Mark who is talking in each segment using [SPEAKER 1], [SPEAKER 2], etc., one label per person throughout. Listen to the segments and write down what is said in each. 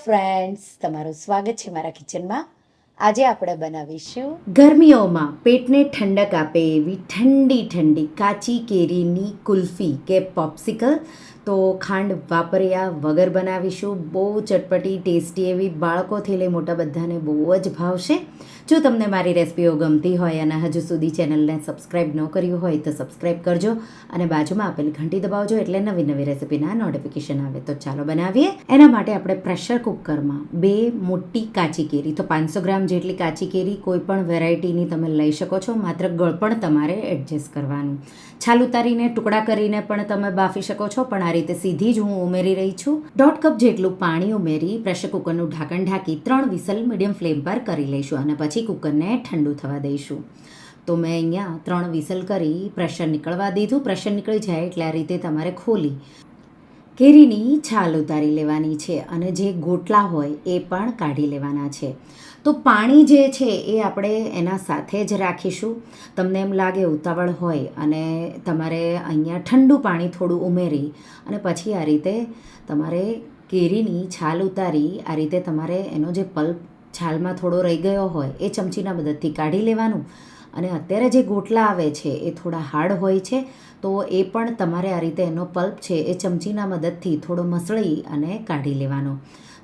[SPEAKER 1] Friends તમારું સ્વાગત છે મારા કિચનમાં આજે આપણે બનાવીશું
[SPEAKER 2] ગરમીઓમાં પેટને ઠંડક આપે એવી ઠંડી ઠંડી કાચી કેરીની કુલ્ફી કે પોપ્સિકલ તો ખાંડ વાપર્યા વગર બનાવીશું. બહુ ચટપટી, ટેસ્ટી એવી બાળકોથી લઈ મોટા બધાને બહુ જ ભાવશે. જો તમને મારી રેસિપીઓ ગમતી હોય અને હજુ સુધી ચેનલને સબસ્ક્રાઈબ ન કર્યું હોય તો સબસ્ક્રાઈબ કરજો અને બાજુમાં આપેલી ઘંટી દબાવજો એટલે નવી નવી રેસિપીના નોટિફિકેશન આવે. તો ચાલો બનાવીએ. એના માટે આપણે પ્રેશર કુકરમાં બે મોટી કાચી કેરી, તો પાંચસો ગ્રામ જેટલી કાચી કેરી કોઈ પણ વેરાયટીની તમે લઈ શકો છો. માત્ર ગળપણ તમારે એડજસ્ટ કરવાનું. છાલ ઉતારીને, ટુકડા કરીને પણ તમે બાફી શકો છો, પણ આ રીતે સીધી જ હું ઉમેરી રહી છું. દોઢ કપ જેટલું પાણી ઉમેરી, પ્રેશર કુકરનું ઢાંકણ ઢાંકી ત્રણ વિસલ મીડિયમ ફ્લેમ પર કરી લઈશું અને પછી કુકરને ઠંડુ થવા દઈશું. તો મેં અહીંયા ત્રણ વિસલ કરી, પ્રેશર નીકળવા દીધું. પ્રેશર નીકળી જાય એટલે આ રીતે તમારે ખોલી. કેરીની છાલ ઉતારી લેવાની છે અને જે ગોટલા હોય એ પણ કાઢી લેવાના છે. તો પાણી જે છે એ આપણે એના સાથે જ રાખીશું. તમને એમ લાગે ઉતાવળ હોય અને તમારે અહીંયા ઠંડુ પાણી થોડું ઉમેરી અને પછી આ રીતે તમારે કેરીની છાલ ઉતારી, આ રીતે તમારે એનો જે પલ્પ છાલમાં થોડો રહી ગયો હોય એ ચમચીના મદદથી કાઢી લેવાનું. અને અત્યારે જે ગોટલા આવે છે, એ થોડા હાર્ડ હોય છે, તો એ પણ તમારે આ રીતે એનો પલ્પ છે, એ ચમચીના મદદથી થોડો મસળી અને કાઢી લેવાનો.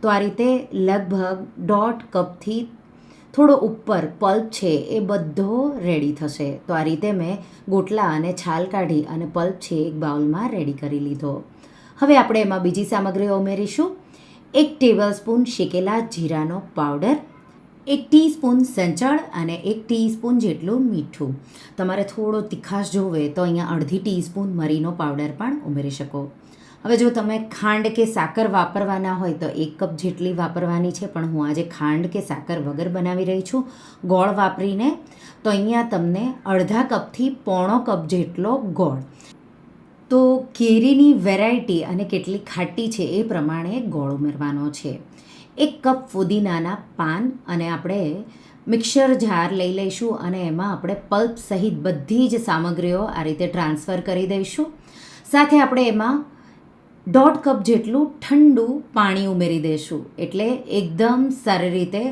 [SPEAKER 2] તો આ રીતે લગભગ દોઢ કપથી થોડો ઉપર પલ્પ છે, એ બધો રેડી થશે. તો આ રીતે મેં ગોટલા અને છાલ કાઢી અને પલ્પ છે, એક બાઉલમાં રેડી કરી લીધો. હવે આપણે એમાં બીજી સામગ્રીઓ ઉમેરીશું. એક ટેબલ સ્પૂન શેકેલા જીરાનો પાવડર એક ટીસ્પૂન સંચળ અને એક ટીસ્પૂન જેટલું મીઠું. તમારે થોડો તીખાશ જોવે તો અહીંયા અડધી ટીસ્પૂન મરીનો પાવડર પણ ઉમેરી શકો. હવે જો તમે ખાંડ કે સાકર વાપરવાના હોય તો એક કપ જેટલી વાપરવાની છે, પણ હું આજે ખાંડ કે સાકર વગર બનાવી રહી છું. ગોળ વાપરીને તો અહીંયા તમને અડધા કપથી પોણો કપ જેટલો ગોળ. તો કેરીની વેરાયટી અને કેટલી ખાટી છે એ પ્રમાણે ગોળ ઉમેરવાનો છે. એક કપ ફુદીનાના પાન અને આપણે મિક્સર જાર લઈ લઈશું અને એમાં આપણે પલ્પ સહિત બધી જ સામગ્રીઓ આ રીતે ટ્રાન્સફર કરી દઈશું. સાથે આપણે એમાં દોઢ કપ જેટલું ઠંડુ પાણી ઉમેરી દઈશું. એટલે એકદમ સારી રીતે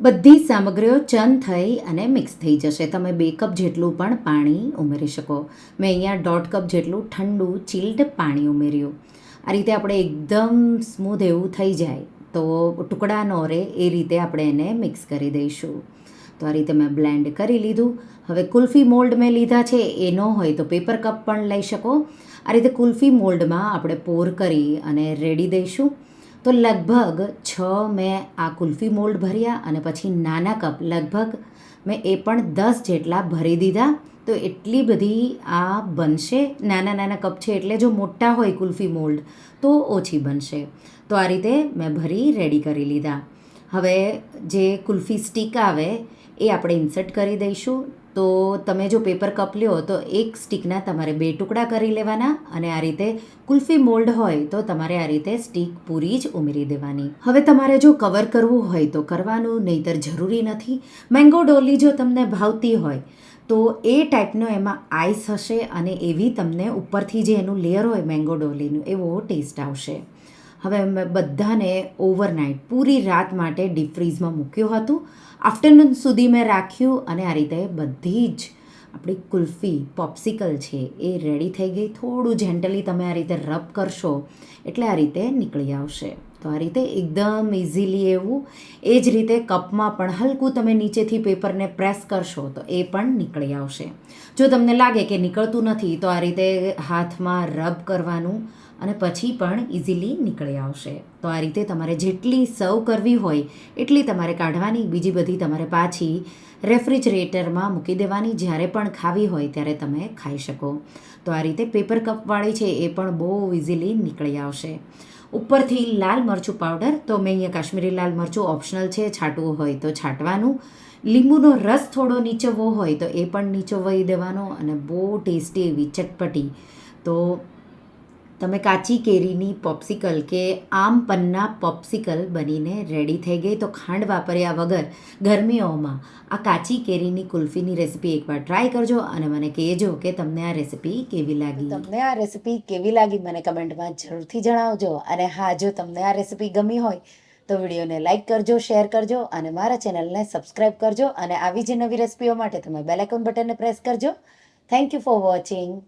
[SPEAKER 2] બધી સામગ્રીઓ ચન થઈ અને મિક્સ થઈ જશે. તમે બે કપ જેટલું પણ પાણી ઉમેરી શકો. મેં અહીંયા દોઢ કપ જેટલું ઠંડુ ચિલ્ડ પાણી ઉમેર્યું. આ રીતે આપણે એકદમ સ્મૂધ એવું થઈ જાય. તો ટુકડા ન રહે એ રીતે આપણે એને મિક્સ કરી દઈશું. તો આ રીતે મેં બ્લેન્ડ કરી લીધું. હવે કુલ્ફી મોલ્ડ મેં લીધા છે, એ ન હોય તો પેપર કપ પણ લઈ શકો. આ રીતે કુલ્ફી મોલ્ડમાં આપણે પોર કરી અને રેડી દઈશું. તો લગભગ છ મેં આ કુલ્ફી મોલ્ડ ભર્યા અને પછી નાના કપ લગભગ મેં એ પણ દસ જેટલા ભરી દીધા. તો એટલી બધી આ બનશે. નાના નાના કપ છે એટલે જો મોટા હોય કુલ્ફી મોલ્ડ તો ઓછી બનશે. તો આ રીતે મેં ભરી રેડી કરી લીધા. હવે જે કુલ્ફી સ્ટીક આવે, એ આપણે ઇન્સર્ટ કરી દઈશું. તો તમે જો પેપર કપ લ્યો તો એક સ્ટીકના તમારે બે ટુકડા કરી લેવાના અને આ રીતે કુલ્ફી મોલ્ડ હોય તો તમારે આ રીતે સ્ટીક પૂરી જ ઉમેરી દેવાની. હવે તમારે જો કવર કરવું હોય તો કરવાનું, નહીતર જરૂરી નથી. મેંગો ડોલી જો તમને ભાવતી હોય તો એ ટાઈપનો એમાં આઈસ હશે અને એવી તમને ઉપરથી જે એનું લેયર હોય મેંગો ડોલીનું, એવો ટેસ્ટ આવશે. હવે મેં બધાને ઓવરનાઇટ પૂરી રાત માટે ડીપ ફ્રીઝમાં મૂક્યું હતું. આફ્ટરનૂન સુધી મેં રાખ્યું અને આ રીતે બધી જ આપણી કુલ્ફી પોપ્સિકલ છે એ રેડી થઈ ગઈ. થોડું જેન્ટલી તમે આ રીતે રબ કરશો એટલે આ રીતે નીકળી આવશે. તો આ રીતે એકદમ ઇઝીલી એવું. એ જ રીતે કપમાં પણ હલકું તમે નીચેથી પેપરને પ્રેસ કરશો તો એ પણ નીકળી આવશે. જો તમને લાગે કે નીકળતું નથી તો આ રીતે હાથમાં રબ કરવાનું અને પછી પણ ઇઝીલી નીકળી આવશે. તો આ રીતે તમારે જેટલી સર્વ કરવી હોય, એટલી તમારે કાઢવાની, બીજી બધી તમારે પાછી રેફ્રિજરેટરમાં મૂકી દેવાની. જ્યારે પણ ખાવી હોય ત્યારે તમે ખાઈ શકો. તો આ રીતે પેપર કપવાળી છે એ પણ બહુ ઇઝીલી નીકળી આવશે. ઉપરથી લાલ મરચું પાવડર. તો મેં અહીંયા કાશ્મીરી લાલ મરચું ઓપ્શનલ છે, છાંટવું હોય તો છાંટવાનું. લીંબુનો રસ થોડો નીચવવો હોય તો એ પણ નીચોવાઈ દેવાનો અને બહુ ટેસ્ટી એવી ચટપટી. તો તમે કાચી કેરીની પોપ્સિકલ કે આમ પન્ના પોપ્સિકલ બનીને રેડી થઈ ગઈ તો ખાંડ વાપર્યા વગર ગરમીઓમાં આ કાચી કેરીની કુલ્ફીની રેસીપી એકવાર ટ્રાય કરજો અને મને કહેજો કે તમને આ રેસીપી કેવી લાગી.
[SPEAKER 1] તમને આ રેસિપી કેવી લાગી મને કમેન્ટમાં જરૂરથી જણાવજો. અને હા, જો તમને આ રેસીપી ગમી હોય તો વિડીયોને લાઇક કરજો શેર કરજો અને મારા ચેનલને સબસ્ક્રાઈબ કરજો અને આવી જ નવી રેસીપીઓ માટે તમે બેલ આઇકોન બટનને પ્રેસ કરજો. Thank you for watching